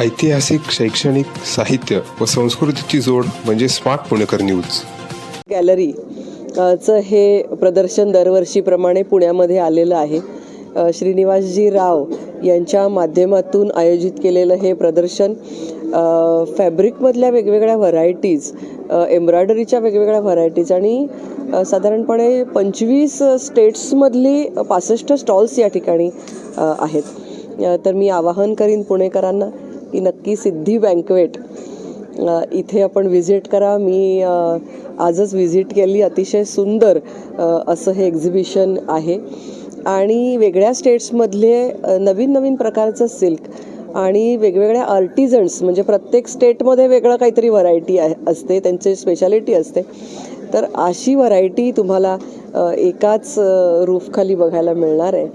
ऐतिहासिक शैक्षणिक साहित्य व संस्कृतीची जोड म्हणजे स्मार्ट पुणेकर न्यूज. गॅलरी चं हे प्रदर्शन दरवर्षीप्रमाणे पुण्यामध्ये आलेलं आहे. श्रीनिवासजी राव यांच्या माध्यमातून आयोजित केलेलं हे प्रदर्शन फॅब्रिकमधल्या वेगवेगळ्या व्हरायटीज एम्ब्रॉयडरीच्या वेगवेगळ्या व्हरायटीज आणि साधारणपणे पंचवीस स्टेट्समधली पासष्ट स्टॉल्स या ठिकाणी आहेत. तर मी आवाहन करीन पुणेकरांना. की नक्की सिद्धी बँकवेट इथे आपण व्हिजिट करा. मी आजच व्हिजिट केली अतिशय सुंदर असं हे एक्झिबिशन आहे. आणि वेगळ्या स्टेट्समधले नवीन नवीन प्रकारचं सिल्क आणि वेगवेगळ्या आर्टिझन्स म्हणजे प्रत्येक स्टेटमध्ये वेगळं काहीतरी व्हरायटी आहे असते त्यांची स्पेशालिटी असते. तर अशी व्हरायटी तुम्हाला एकाच रूफखाली बघायला मिळणार आहे.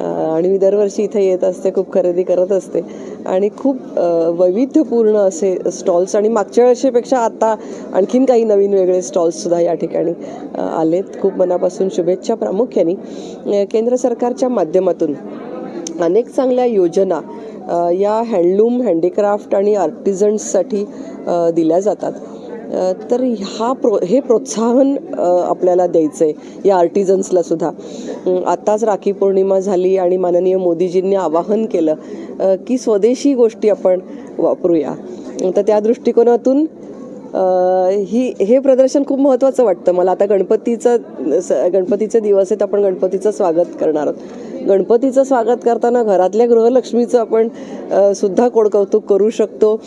आणि मी दरवर्षी इथे येत असते खूप खरेदी करत असते. आणि खूप वैविध्यपूर्ण असे स्टॉल्स आणि मागच्या वर्षीपेक्षा आता आणखीन काही नवीन वेगळे स्टॉल्ससुद्धा या ठिकाणी आलेत. खूप मनापासून शुभेच्छा प्रामुख्याने. केंद्र सरकारच्या माध्यमातून अनेक चांगल्या योजना या हँडलूम हँडीक्राफ्ट आणि आर्टिझन्ससाठी दिल्या जातात. तर हा प्रो हे प्रोत्साहन आपल्याला द्यायचं आहे या आर्टिझन्सला सुद्धा. आत्ताच राखी पौर्णिमा झाली आणि माननीय मोदीजींनी आवाहन केलं की स्वदेशी गोष्टी आपण वापरूया. तर त्या दृष्टिकोनातून ही हे प्रदर्शन खूप महत्त्वाचं वाटतं मला. आता गणपतीचं स- गणपतीचे दिवस आहेत आपण गणपतीचं स्वागत करणार आहोत. गणपतीचं स्वागत करताना घरातल्या गृहलक्ष्मीचं आपण सुद्धा कोडकौतुक करू शकतो.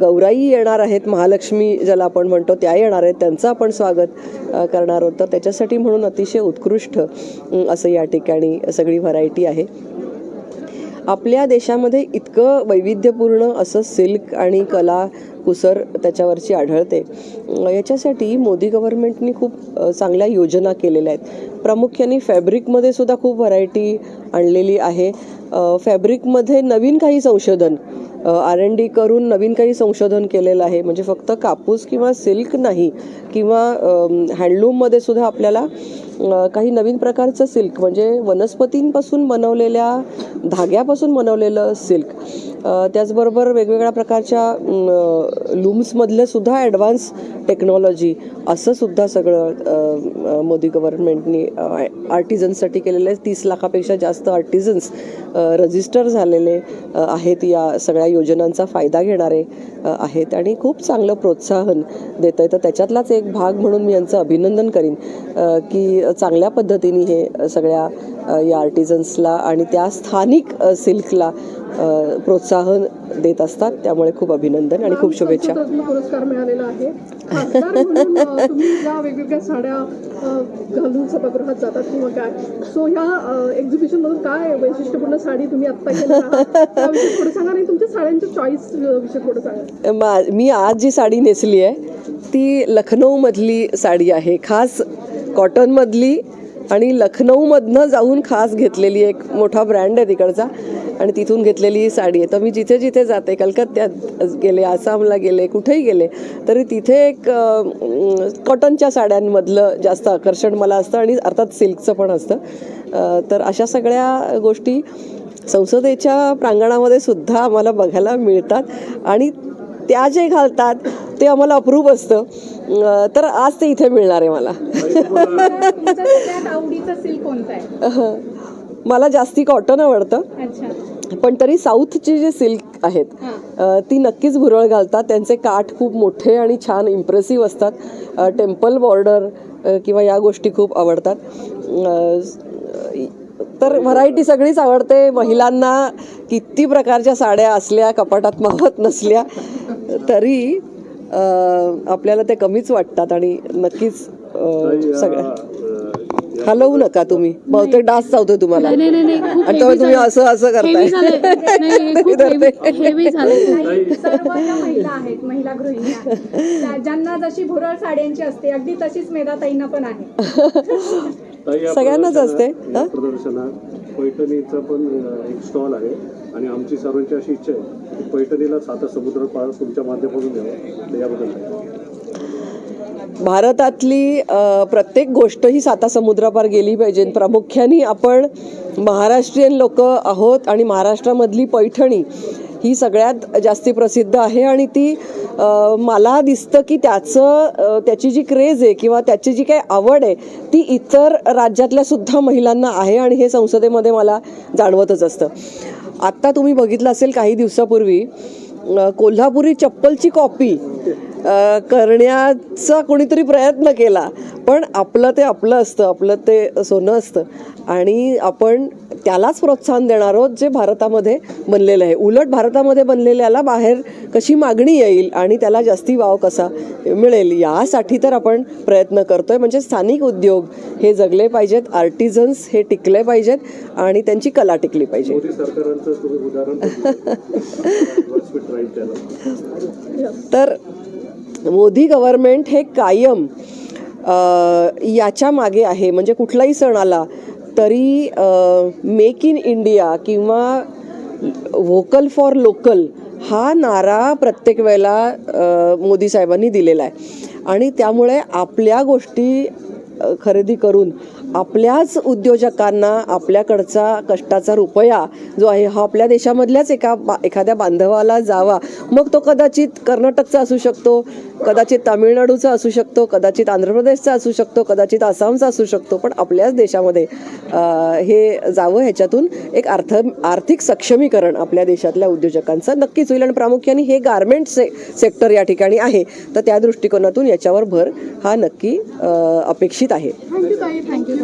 गौराई येणार आहेत महालक्ष्मी ज्याला आपण म्हणतो त्या येणार आहेत त्यांचं आपण स्वागत करणार आहोत. तर त्याच्यासाठी म्हणून अतिशय उत्कृष्ट असं या ठिकाणी सगळी व्हरायटी आहे. आपल्या देशामध्ये इतकं वैविध्यपूर्ण असं सिल्क आणि कला कुसर त्याच्यावरची आढळते. याच्यासाठी मोदी गव्हर्नमेंटनी खूप चांगल्या योजना केलेल्या आहेत. प्रामुख्याने फॅब्रिकमध्ये सुद्धा खूप व्हरायटी आणलेली आहे. फॅब्रिकमध्ये नवीन काही संशोधन आर एन डी करून नवीन काही संशोधन केलेलं आहे. म्हणजे फक्त कापूस किंवा सिल्क नाही किंवा हँडलूममध्ये सुद्धा आपल्याला काही नवीन प्रकारचं सिल्क म्हणजे वनस्पतींपासून बनवलेल्या धाग्यापासून बनवलेलं सिल्क त्याचबरोबर वेगवेगळ्या प्रकारच्या लूम्समधलं सुद्धा ॲडव्हान्स टेक्नॉलॉजी असं सुद्धा सगळं मोदी गव्हर्नमेंटनी आर्टिझन्ससाठी केलेलं आहे. तीस लाखापेक्षा जास्त आर्टिझन्स रजिस्टर झालेले आहेत या सगळ्या योजनांचा फायदा घेणारे आहेत आणि खूप चांगलं प्रोत्साहन देत आहे तर त्याच्यातलाच एक भाग म्हणून मी यांचं अभिनंदन करीन की चांगल्या पद्धतीने हे सगळ्या या आर्टिझन्सला आणि त्या स्थानिक सिल्कला प्रोत्साहन देत असतात. त्यामुळे खूप अभिनंदन आणि खूप शुभेच्छा. पुरस्कार मिळालेला आहे म्हणून तुम्ही या वेगवेगळ्या साड्या घालून सभागृहात जातात किंवा काय? सो ह्या एक्झिबिशन मधून काय वैशिष्ट्यपूर्ण साडी तुम्ही आत्ता थोडं सांगा नाही तुमच्या साड्यांच्या चॉईस विषयी थोडं सांगा. मी आज जी साडी नेसली आहे ती लखनौमधली साडी आहे. खास कॉटनमधली आणि लखनौमधनं जाऊन खास घेतलेली एक मोठा ब्रँड आहे तिकडचा. आणि तिथून घेतलेली ही साडी आहे. तर मी जिथे जिथे जाते कलकत्त्यात गेले आसामला गेले कुठेही गेले तरी तिथे एक कॉटनच्या साड्यांमधलं जास्त आकर्षण मला असतं आणि अर्थात सिल्कचं पण असतं. तर अशा सगळ्या गोष्टी संसदेच्या प्रांगणामध्ये सुद्धा आम्हाला बघायला मिळतात. आणि त्या जे घालतात ते आम्हाला अप्रूप असतं. तर आज ते इथे मिळणार आहे मला. मला जास्ती कॉटन आवडतं. पण तरी साऊथची जी सिल्क आहेत ती नक्कीच भुरळ घालतात. त्यांचे काठ खूप मोठे आणि छान इम्प्रेसिव्ह असतात. टेम्पल बॉर्डर किंवा या गोष्टी खूप आवडतात. तर व्हरायटी सगळीच आवडते. महिलांना किती प्रकारच्या साड्या असल्या कपाटात मावत नसल्या तरी आपल्याला ते कमीच वाटतात आणि नक्कीच सगळ्या हलवू नका तुम्ही. बहुतेक डास चावतोय तुम्हाला. नाही नाही नाही खूप आणि तुम्ही असं असं करताय. महिला गृहिणी ज्यांना जशी भुरळ साड्यांची असते अगदी तशीच मेधाताईंना पण आहे. सगळ्यांनाच असते. प्रदर्शनात पैठणीचा पण एक स्टॉल आहे आणि आमची सर्वांची अशी इच्छा आहे पैठणीला साता समुद्र पार तुमच्या माध्यमातून याबद्दल भारतातली प्रत्येक गोष्ट ही साता समुद्रापार गेली पाहिजे. प्रामुख्याने आपण महाराष्ट्रीयन लोक आहोत आणि महाराष्ट्रामधली पैठणी ही सगळ्यात जास्ती प्रसिद्ध आहे आणि ती मला दिसतं की त्याचं त्याची जी क्रेज आहे किंवा त्याची जी काही आवड आहे ती इतर राज्यातल्या सुद्धा महिलांना आहे आणि हे संसदेमध्ये मला जाणवतच असतं. आत्ता तुम्ही बघितलं असेल काही दिवसापूर्वी कोल्हापुरी चप्पलची कॉपी करण्याचा कोणीतरी प्रयत्न केला. पण आपलं ते आपलं असतं आपलं ते सोनं असतं. आणि आपण त्यालाच प्रोत्साहन देणार आहोत जे भारतामध्ये बनलेलं आहे. उलट भारतामध्ये बनलेल्याला बाहेर कशी मागणी येईल आणि त्याला जास्ती वाव कसा मिळेल यासाठी तर आपण प्रयत्न करतोय. म्हणजे स्थानिक उद्योग हे जगले पाहिजेत आर्टिझन्स हे टिकले पाहिजेत आणि त्यांची कला टिकली पाहिजे. तर मोदी गव्हर्नमेंट हे कायम याच्या मागे आहे. म्हणजे कुठलाही सण आला तरी मेक इन इंडिया किंवा व्होकल फॉर लोकल हा नारा प्रत्येक वेळेला मोदी साहेबांनी दिलेला आहे. आणि त्यामुळे आपल्या गोष्टी खरेदी करून आपल्याच उद्योजकांना आपल्याकडचा कष्टाचा रुपया जो आहे हा आपल्या देशामधल्याच एका बा एखाद्या बांधवाला जावा. मग तो कदाचित कर्नाटकचा असू शकतो कदाचित तामिळनाडूचा असू शकतो कदाचित आंध्र प्रदेशचा असू शकतो कदाचित आसामचा असू शकतो. पण आपल्याच देशामध्ये हे जावं ह्याच्यातून एक अर्थ आर्थिक सक्षमीकरण आपल्या देशातल्या उद्योजकांचं नक्कीच होईल. आणि प्रामुख्याने हे गारमेंट से सेक्टर या ठिकाणी आहे. तर त्या दृष्टिकोनातून याच्यावर भर हा नक्की अपेक्षित आहे. Thank you thank you